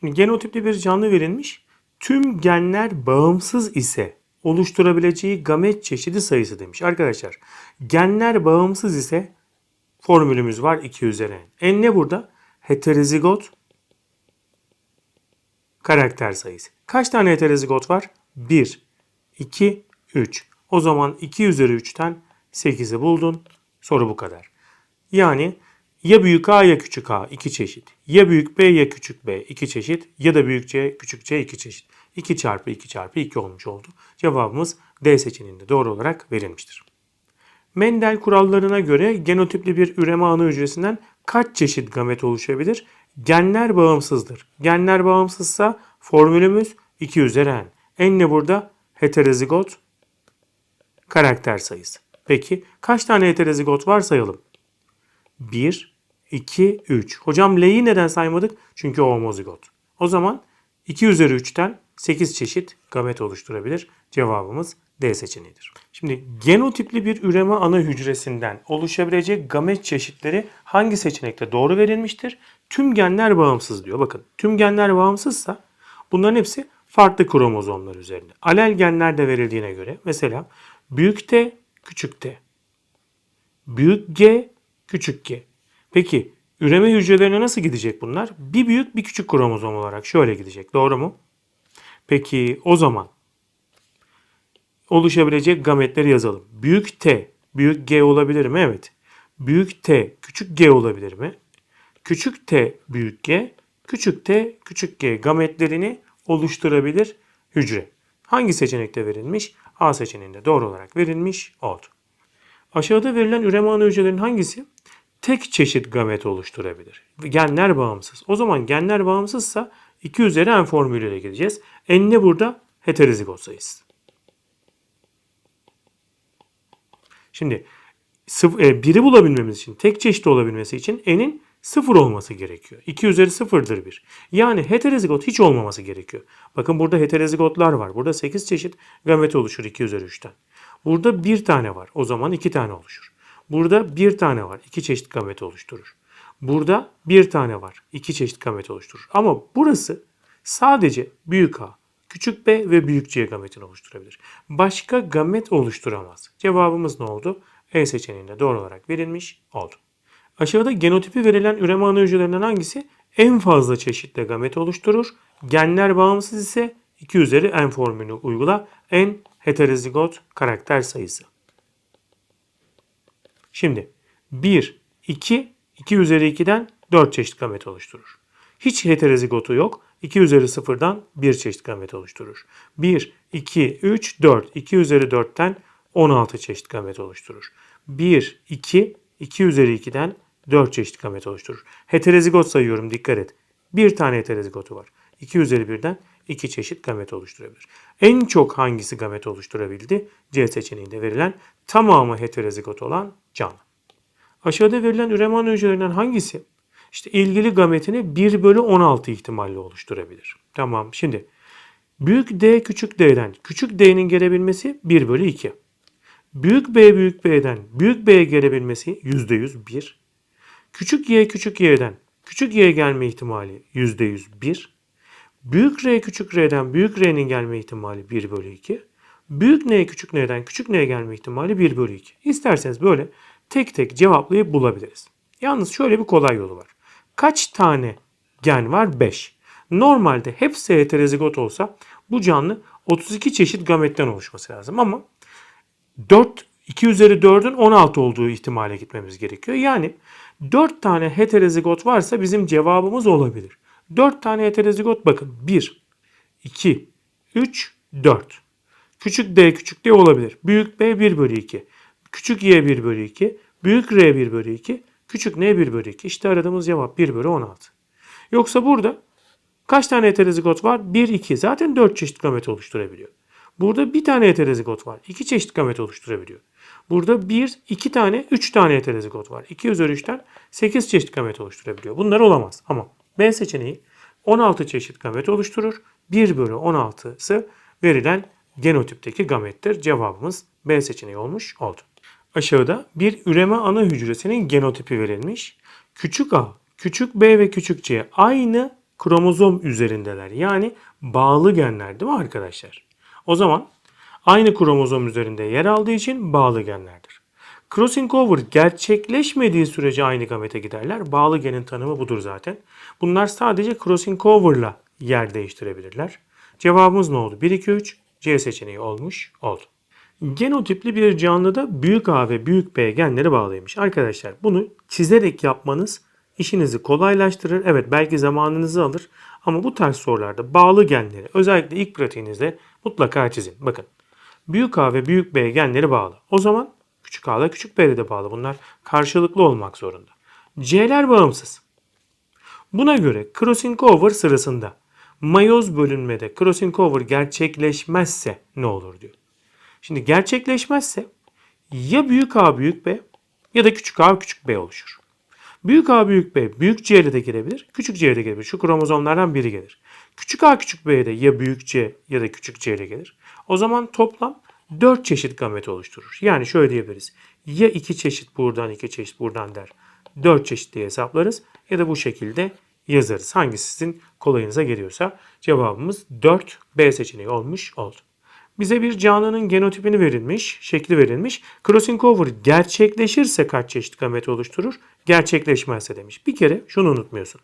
Şimdi genotipli bir canlı verilmiş. Tüm genler bağımsız ise oluşturabileceği gamet çeşidi sayısı demiş. Arkadaşlar genler bağımsız ise formülümüz var 2 üzeri n. N ne burada? Heterozigot karakter sayısı. Kaç tane heterozigot var? 1, 2, 3. O zaman 2 üzeri 3'ten 8'i buldun. Soru bu kadar. Yani ya büyük A ya küçük A iki çeşit. Ya büyük B ya küçük B iki çeşit. Ya da büyük C küçük C iki çeşit. 2 çarpı 2 çarpı 2 olmuş oldu. Cevabımız D seçeneğinde doğru olarak verilmiştir. Mendel kurallarına göre genotipli bir üreme ana hücresinden kaç çeşit gamet oluşabilir? Genler bağımsızdır. Genler bağımsızsa formülümüz 2 üzeri n. N ne burada? Heterozigot karakter sayısı. Peki kaç tane heterozigot var sayalım. 1, 2, 3. Hocam L'yi neden saymadık? Çünkü o homozigot. O zaman 2 üzeri 3'ten 8 çeşit gamet oluşturabilir. Cevabımız D seçeneğidir. Şimdi genotipli bir üreme ana hücresinden oluşabilecek gamet çeşitleri hangi seçenekte doğru verilmiştir? Tüm genler bağımsız diyor. Bakın tüm genler bağımsızsa bunların hepsi farklı kromozomlar üzerinde. Alel genler de verildiğine göre mesela büyük T, küçük T. Büyük G, küçük G. Peki üreme hücrelerine nasıl gidecek bunlar? Bir büyük bir küçük kromozom olarak şöyle gidecek. Doğru mu? Peki o zaman oluşabilecek gametleri yazalım. Büyük T, büyük G olabilir mi? Evet. Büyük T, küçük G olabilir mi? Küçük T, büyük G, küçük T, küçük G gametlerini oluşturabilir hücre. Hangi seçenekte verilmiş? A seçeneğinde doğru olarak verilmiş oldu. Aşağıda verilen üreme ana hücrelerin hangisi tek çeşit gamet oluşturabilir? Genler bağımsız. O zaman genler bağımsızsa 2 üzeri n formülüyle gideceğiz. N ne burada? Heterozigot sayısı. Şimdi e, biri bulabilmemiz için, tek çeşit olabilmesi için n'in sıfır olması gerekiyor. 2 üzeri sıfırdır bir. Yani heterozigot hiç olmaması gerekiyor. Bakın burada heterozigotlar var. Burada 8 çeşit gamet oluşur 2 üzeri 3'ten. Burada bir tane var. O zaman iki tane oluşur. Burada bir tane var. iki çeşit gamet oluşturur. Burada bir tane var. iki çeşit gamet oluşturur. Ama burası sadece büyük A, küçük B ve büyük C gametini oluşturabilir. Başka gamet oluşturamaz. Cevabımız ne oldu? E seçeneğinde doğru olarak verilmiş oldu. Aşağıda genotipi verilen üreme ana hangisi en fazla çeşitle gamet oluşturur? Genler bağımsız ise 2 üzeri n formülünü uygula. N heterozigot karakter sayısı. Şimdi 1, 2, 2 üzeri 2'den 4 çeşit gamet oluşturur. Hiç heterozigotu yok. 2 üzeri 0'dan 1 çeşit gamet oluşturur. 1, 2, 3, 4. 2 üzeri 4'ten 16 çeşit gamet oluşturur. 1, 2, 2 üzeri 2'den 4 çeşit gamet oluşturur. Heterozigot sayıyorum dikkat et. Bir tane heterozigotu var. 2 üzeri 1'den 2 çeşit gamet oluşturabilir. En çok hangisi gamet oluşturabildi? C seçeneğinde verilen tamamı heterozigot olan canlı. Aşağıda verilen üreme ana hücrelerinden hangisi işte ilgili gametini 1 bölü 16 ihtimalle oluşturabilir? Tamam şimdi büyük D küçük D'den küçük D'nin gelebilmesi 1 bölü 2. Büyük B büyük B'den büyük B'ye gelebilmesi %100 1. Küçük Y küçük Y'den küçük Y gelme ihtimali %100 1. Büyük R küçük R'den büyük R'nin gelme ihtimali 1 bölü 2. Büyük N küçük N'den küçük N'ye gelme ihtimali 1 bölü 2. İsterseniz böyle tek tek cevaplayıp bulabiliriz. Yalnız şöyle bir kolay yolu var. Kaç tane gen var? 5. Normalde hepsi heterozigot olsa bu canlı 32 çeşit gametten oluşması lazım ama 4 2 üzeri 4'ün 16 olduğu ihtimale gitmemiz gerekiyor. Yani 4 tane heterozigot varsa bizim cevabımız olabilir. 4 tane heterozigot bakın. 1, 2, 3, 4. Küçük d küçük d olabilir. Büyük b 1 bölü 2. Küçük y 1 bölü 2. Büyük r 1 bölü 2. Küçük n 1 bölü 2. İşte aradığımız cevap 1 bölü 16. Yoksa burada kaç tane heterozigot var? 1, 2. Zaten 4 çeşit gamet oluşturabiliyor. Burada bir tane heterozigot var. 2 çeşit gamet oluşturabiliyor. Burada 1, 2 tane, 3 tane heterozigot var. 2 üzeri 3'ten 8 çeşit gamet oluşturabiliyor. Bunlar olamaz. Ama B seçeneği 16 çeşit gamet oluşturur. 1 bölü 16'sı verilen genotipteki gamettir. Cevabımız B seçeneği olmuş oldu. Aşağıda bir üreme ana hücresinin genotipi verilmiş. Küçük a, küçük b ve küçük c aynı kromozom üzerindeler. Yani bağlı genler değil mi arkadaşlar? O zaman aynı kromozom üzerinde yer aldığı için bağlı genlerdir. Crossing over gerçekleşmediği sürece aynı gamete giderler. Bağlı genin tanımı budur zaten. Bunlar sadece crossing over'la yer değiştirebilirler. Cevabımız ne oldu? 1, 2, 3. C seçeneği olmuş oldu. Genotipli bir canlıda büyük A ve büyük B genleri bağlıymış. Arkadaşlar bunu çizerek yapmanız işinizi kolaylaştırır. Evet belki zamanınızı alır ama bu tarz sorularda bağlı genleri özellikle ilk pratiğinizde mutlaka çizin. Bakın büyük A ve büyük B genleri bağlı. O zaman küçük A ile küçük B de bağlı. Bunlar karşılıklı olmak zorunda. C'ler bağımsız. Buna göre crossing over sırasında mayoz bölünmede crossing over gerçekleşmezse ne olur diyor. Şimdi gerçekleşmezse ya büyük A büyük B ya da küçük A küçük B oluşur. Büyük A büyük B büyük C ile de gelebilir, küçük C ile de gelebilir. Şu kromozomlardan biri gelir. Küçük A küçük B de ya büyük C ya da küçük C gelir. O zaman toplam 4 çeşit gamet oluşturur. Yani şöyle diyebiliriz. Ya 2 çeşit buradan 2 çeşit buradan der. 4 çeşit diye hesaplarız ya da bu şekilde yazarız. Hangisi sizin kolayınıza geliyorsa cevabımız 4 B seçeneği olmuş oldu. Bize bir canlının genotipini verilmiş, şekli verilmiş. Crossing over gerçekleşirse kaç çeşit gamet oluşturur? Gerçekleşmezse demiş. Bir kere şunu unutmuyorsun.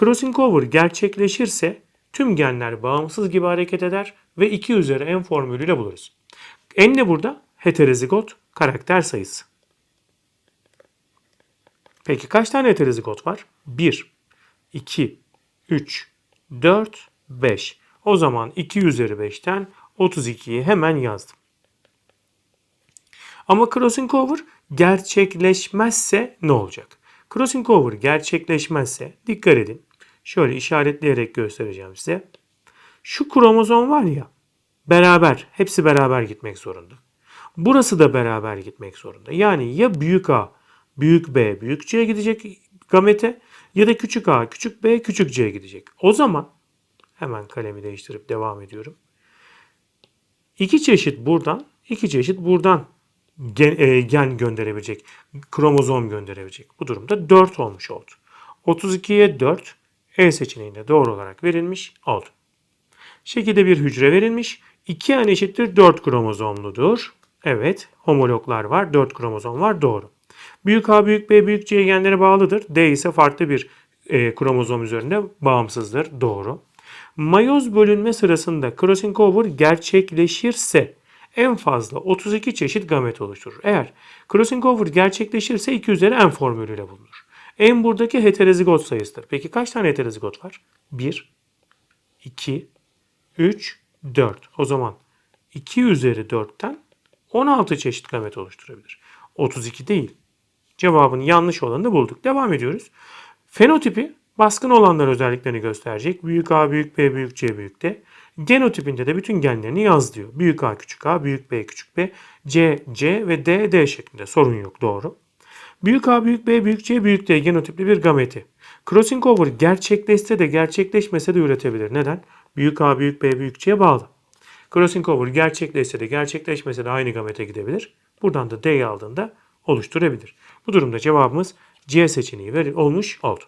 Crossing over gerçekleşirse tüm genler bağımsız gibi hareket eder ve 2 üzeri n formülüyle buluruz. N ne burada? Heterozigot karakter sayısı. Peki kaç tane heterozigot var? 1, 2, 3, 4, 5. O zaman 2 üzeri 5'ten 32'yi hemen yazdım. Ama crossing over gerçekleşmezse ne olacak? Crossing over gerçekleşmezse dikkat edin. Şöyle işaretleyerek göstereceğim size. Şu kromozom var ya beraber hepsi beraber gitmek zorunda. Burası da beraber gitmek zorunda. Yani ya büyük A büyük B büyük C'ye gidecek gamete ya da küçük A küçük B küçük C'ye gidecek. O zaman hemen kalemi değiştirip devam ediyorum. İki çeşit buradan, iki çeşit buradan gen, e, gen gönderebilecek, kromozom gönderebilecek. Bu durumda 4 olmuş oldu. 32'ye 4 E seçeneğinde doğru olarak verilmiş oldu. Şekilde bir hücre verilmiş. 2 n eşittir 4 kromozomludur. Evet, homologlar var, 4 kromozom var, doğru. Büyük A, büyük B, büyük C genlere bağlıdır. D ise farklı bir e, kromozom üzerinde bağımsızdır, doğru. Mayoz bölünme sırasında crossing over gerçekleşirse en fazla 32 çeşit gamet oluşturur. Eğer crossing over gerçekleşirse 2 üzeri n formülüyle bulunur. En buradaki heterozigot sayısıdır. Peki kaç tane heterozigot var? 1, 2, 3, 4. O zaman 2 üzeri 4'ten 16 çeşit gamet oluşturabilir. 32 değil. Cevabın yanlış olanını bulduk. Devam ediyoruz. Fenotipi baskın olanlar özelliklerini gösterecek. Büyük A, büyük B, büyük C, büyük D. Genotipinde de bütün genlerini yaz diyor. Büyük A, küçük A, büyük B, küçük B, C, C ve D, D şeklinde. Sorun yok doğru. Büyük A, büyük B, büyük C, büyük D genotipli bir gameti. Crossing over gerçekleşse de gerçekleşmese de üretebilir. Neden? Büyük A, büyük B, büyük C bağlı. Crossing over gerçekleşse de gerçekleşmese de aynı gamete gidebilir. Buradan da D'yi aldığında oluşturabilir. Bu durumda cevabımız C seçeneği olmuş oldu.